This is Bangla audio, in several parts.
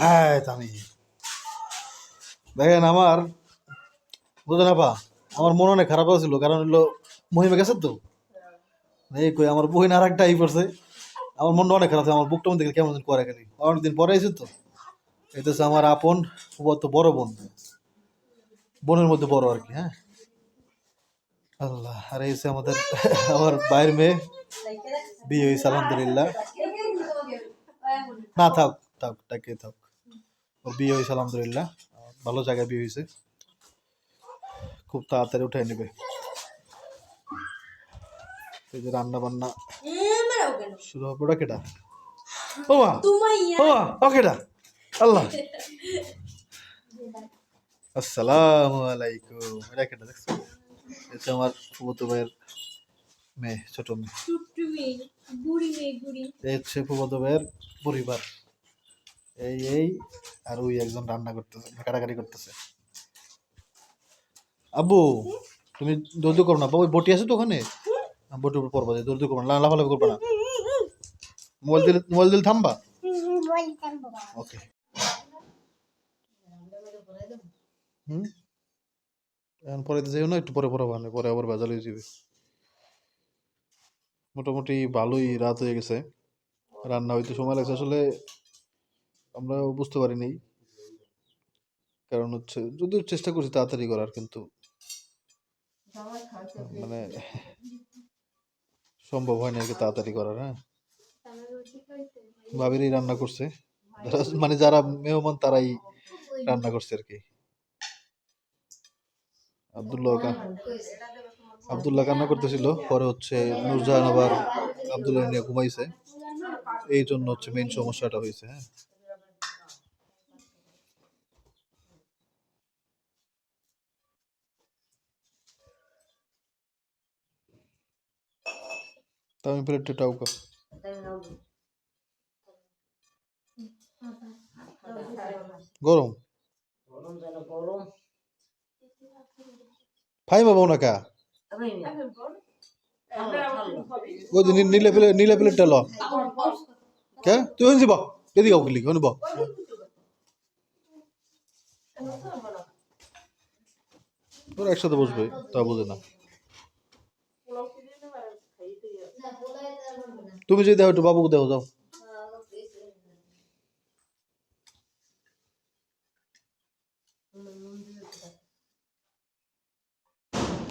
হ্যাঁ আমি দেখেন আমার, বুঝলেন আপা, আমার মন অনেক খারাপ ছিল কারণ হলো মহিমা গেছে তো। এই কই, আমার বহিন আর একটা ই করছে আমার মনটা অনেক খারাপ আমার বুকটা মধ্যে কেমন করে খালি। অনেকদিন পরে এসে তো। এটা আমার আপন তো বড় বোন। বোনের মধ্যে বড় আর কি হ্যাঁ। আল্লাহ, আর এই আমাদের, আমার বাইরের মেয়ে। বিয়ে হয়েছে, আলহামদুলিল্লাহ। না, থাক। থাক তাকে থাক। ওর বিয়ে হয়েছে আলহামদুলিল্লাহ। ভালো জায়গায় বিয়ে হয়েছে। খুব তাড়াতাড়ি উঠে নেবে। এই যে রান্না বান্না শুরু হবে ওটা কেটা ও মা ও মা ও কেটা আল্লাহ। আসসালামু আলাইকুম। এটা কেটা দেখছ? এটা আমার ফুবতো ভাইয়ের মেয়ে ছোট মেয়ে। টুকটুমি বুড়ি মেয়ে বুড়ি। এই হচ্ছে ফুবতো ভাইয়ের পরিবার। এই এই, আর ওই একজন রান্না করতেছে, কাটাকাটি করতেছে। আব্বু, তুমি দৌড় করো না বাবু বটি আছে তো ওখানে? বটির উপর পড়বা দৌড় করব না, লাফালাফি করব না। মোবাইল দিলে মোবাইল দিলে থামবা? ওকে। এখন পরে তো যাইও না, একটু পরে পরে বানে পরে আবার ভেজাল হয়ে যাবে। মোটামুটি ভালোই রাত হয়ে গেছে। রান্না হইতে সময় লাগছে। আসলে আমরা বুঝতে পারিনি। কারণ হচ্ছে যদিও চেষ্টা করছি তাড়াতাড়ি করার কিন্তু মানে সম্ভব হয় না আর কি তাড়াতাড়ি করার হ্যাঁ। ভাবিরই রান্না করছে। মানে যারা মেহমান তারাই রান্না করছে আর কি। আবদুল্লাহ আবদুল্লাহ কান্না করতেছিল। পরে হচ্ছে নুরজাহান আবার আবদুল্লাহ নিয়ে ঘুমাইছে। এই জন্য হচ্ছে মেইন সমস্যাটা হয়েছে হ্যাঁ। আমি প্লেটটা টাউকা গরম? ফাই বাবু না কা ওই যে নীলে প্লেট নীলে প্লেটটা ল। কে? তুই হইছি বা এদিকে আও গলি হন একসাথে বসবে, তা বুঝে না। তুমি যদি দাও একটু বাবুকে দাও, যাও।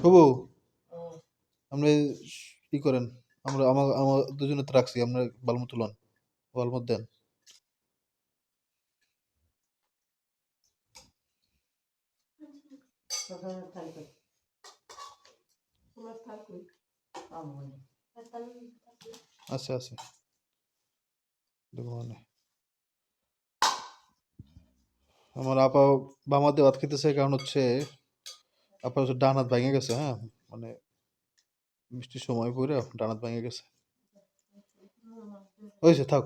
বাবু, আপনি কি করেন, আমরা আমার আমার দুজনে তো রাখছি, আপনার বালমতো লন বালমত দেন। আচ্ছা আচ্ছা দেখো মানে আমার আপা বামাতে ভাত খেতেছে কারণ হচ্ছে আপা হচ্ছে ডান হাত ভেঙে গেছে হ্যাঁ? মানে বৃষ্টির সময় পরে ডান হাত ভেঙে গেছে। হয়েছে থাক।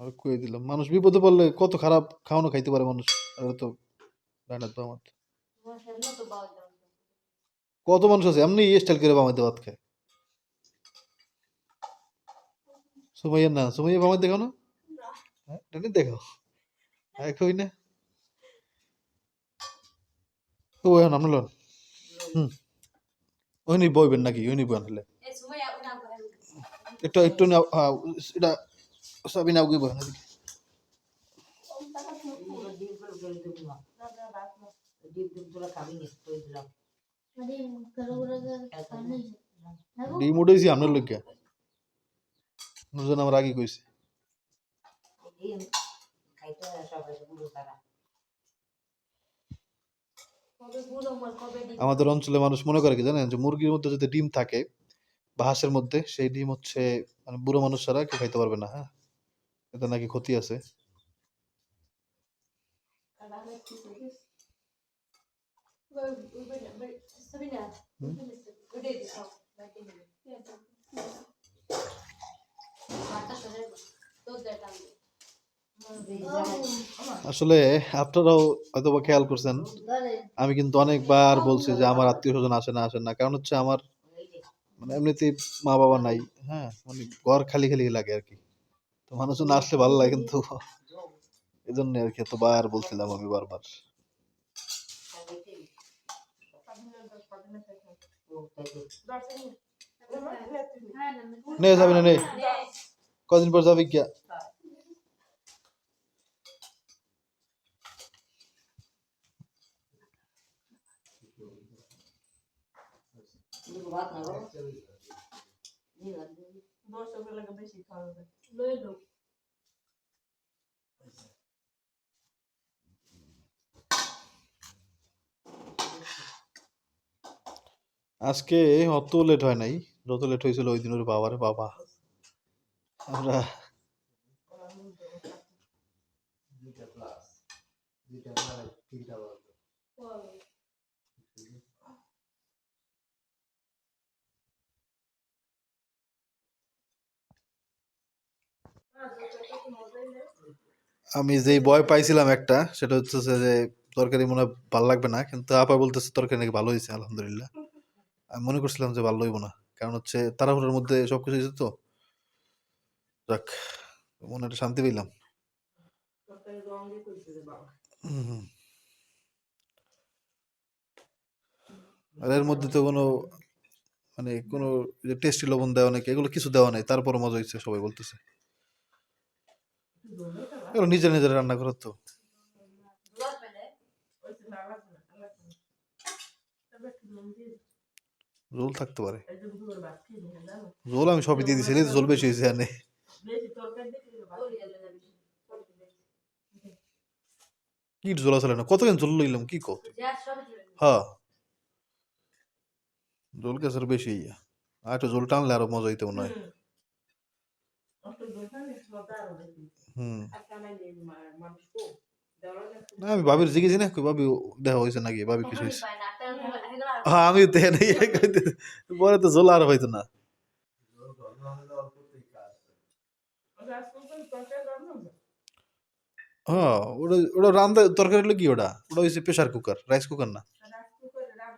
আর কুয়ে দিলাম, মানুষ বিপদে পড়লে কত খারাপ খাওয়ানো খাইতে পারে মানুষ, আর তো ডান হাত বামাত কত মানুষ আছে, এমনি স্টাইল করে বামাতে ভাত খায়। সুমাইয়ার না সুমাইয়া বামাত দেখাও না? হ্যাঁ এটা নিয়ে দেখাও। হ্যাঁ না? ও এখন লন। হুম। ওই নি বইবেন নাকি? ওই নি বই আনলে। একটু একটু না হ্যাঁ, এটা সবই নাও গিয়ে বই ডিম উঠেছি আপনার লোক নুরজান আমার আগে কইছে। আমাদের অঞ্চলে মানুষ মনে করে কি জানেন যে মুরগির মধ্যে যদি ডিম থাকে বা হাঁসের মধ্যে, সেই ডিম হচ্ছে মানে বুড়ো মানুষ ছাড়া কেউ খাইতে পারবে না হ্যাঁ? এতে নাকি ক্ষতি আছে। আসলে আপনারাও হয়তো খেয়াল করছেন, আমি কিন্তু অনেকবার বলছি যে আমার আত্মীয় স্বজন আসে না আসে না। কারণ হচ্ছে আমার মানে এমনিতেই মা বাবা নাই হ্যাঁ মানে ঘর খালি খালি লাগে আর কি। তো মানুষজন আসলে ভালো লাগে কিন্তু এই জন্য আর কি এতবার বলছিলাম আমি বারবার। নে যাবি না নে। কদিন পর যাবি গিয়া। আজকে অত লেট হয় নাই। যত লেট হয়েছিল ওই দিন ওর বাবারে বাবা। আমরা আমি যেই বয় পাইছিলাম একটা, সেটা হচ্ছে যে তরকারি মনে হয় ভালো লাগবে না, কিন্তু আপা বলতেছে তরকারি নাকি ভালো হয়েছে, আলহামদুলিল্লাহ। আমি মনে করছিলাম যে ভালো হইব না। কারণ হচ্ছে তাড়াহুড়োর মধ্যে সবকিছু হয়েছে তো। যাক, মনে একটা শান্তি পেলাম। আর এর মধ্যে তো কোনো মানে কোনো টেস্টি লবণ দেওয়া নাকি, এগুলো কিছু দেওয়া নাই তারপর মজা হয়েছে, সবাই বলতেছে। এগুলো নিজের নিজের রান্না করার তো। ঝোল থাকতে পারে। ঝোল আমি সবই দিয়ে দিছি ঝোল বেশি হয়েছে আর নেই কি ঝোল আসলে না কতদিন ঝোল লইলাম কি কো হ্যাঁ। ঝোল কেসের বেশি ইয়া? আর একটু ঝোল টানলে আরও মজা হইতে মনে হয়। হুম। না আমি ভাবির জিজ্ঞেস না কই ভাবি দেখা হয়েছে নাকি? ভাবি কিছু হয়েছে। হ্যাঁ আমি তো নেই পরে তো ঝোল আর হইতো না হ্যাঁ ওটা ওটা রান্ধা তরকারি হলো কি ওটা ওটা হয়েছে প্রেশার কুকার রাইস কুকার না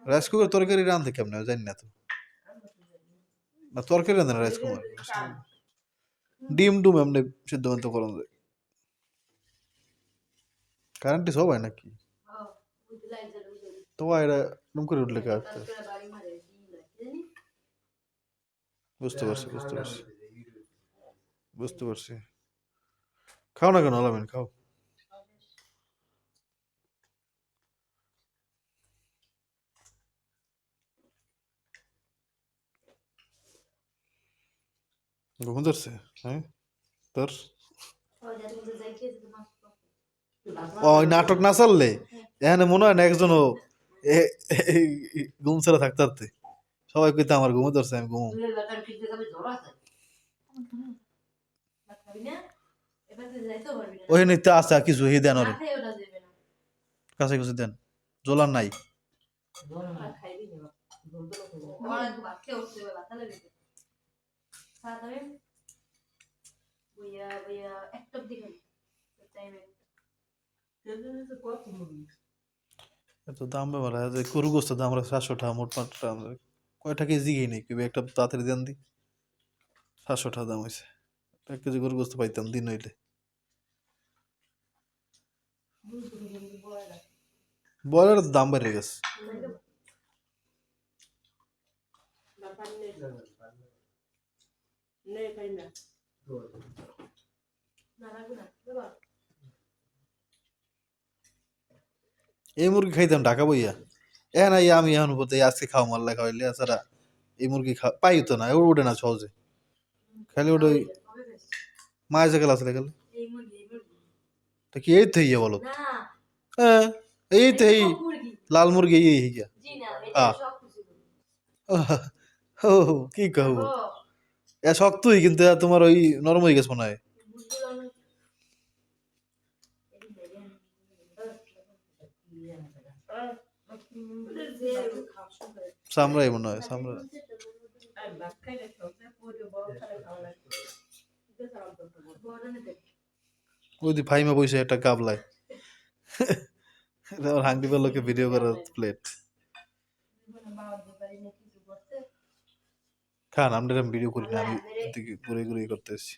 রাইস কুকার তরকারি রান্ধে কেমন জানি না তো না তরকারি রান্ধে না রাইস কুকার ডিম ডুম এমনি সিদ্ধ মতো করা যায় কারেন্টে সব হয় নাকি তো এটা ডুম করে উঠলে কাটতে বুঝতে পারছি বুঝতে পারছি বুঝতে পারছি খাও না কেন আলামিন খাও ঘুম ধরছে হ্যাঁ তোর ওই নাটক না চাললে এখানে মনে হয় না একজনও এ- এই ঘুম ছাড়া থাকতে পারতে সবাই কইতে আমার ঘুমে ধরছে আমি ঘুম ওই নিতে আছে কিছু হি দেন ওরে। কাছে কিছু দেন। জোলার নাই। এত দাম বেমার যে গরু গোস্তের দাম আমরা সাতশো টাকা, মোট পাঁচ টাকা কয়টা কেজি গিয়ে নেই কিবে একটা তাড়াতাড়ি দেন দি। সাতশো টাকা দাম হয়েছে। এক কেজি গরু গোস্ত পাইতাম দিন হইলে। বয়লার দাম বেড়ে গেছে। এই মুরগি খাইতাম ঢাকা বইয়া। এ না আমি এখন বলতে আজকে খাও মাল্লা খাওয়াইলে এছাড়া এই মুরগি খা পাই তো না ও উঠে না সহজে। খালি ওটা ওই মায়ের জায়গা আসলে গেলে তা কি এই তো ইয়ে বলো? হ্যাঁ এই তো এই লাল মুরগি এই গিয়া। আহ। ও কি কহব এ শক্তই কিন্তু তোমার ওই নরম হয়ে গেছে মনে হয়। চামড়াই মনে হয় চামড়া ওই যে ভাইমা বসে একটা গাবলায়। হাঙ্গি লোকে ভিডিও করার প্লেট খান, আমরা ভিডিও করি না, আমি ঘুরে ঘুরে করতে এসেছি।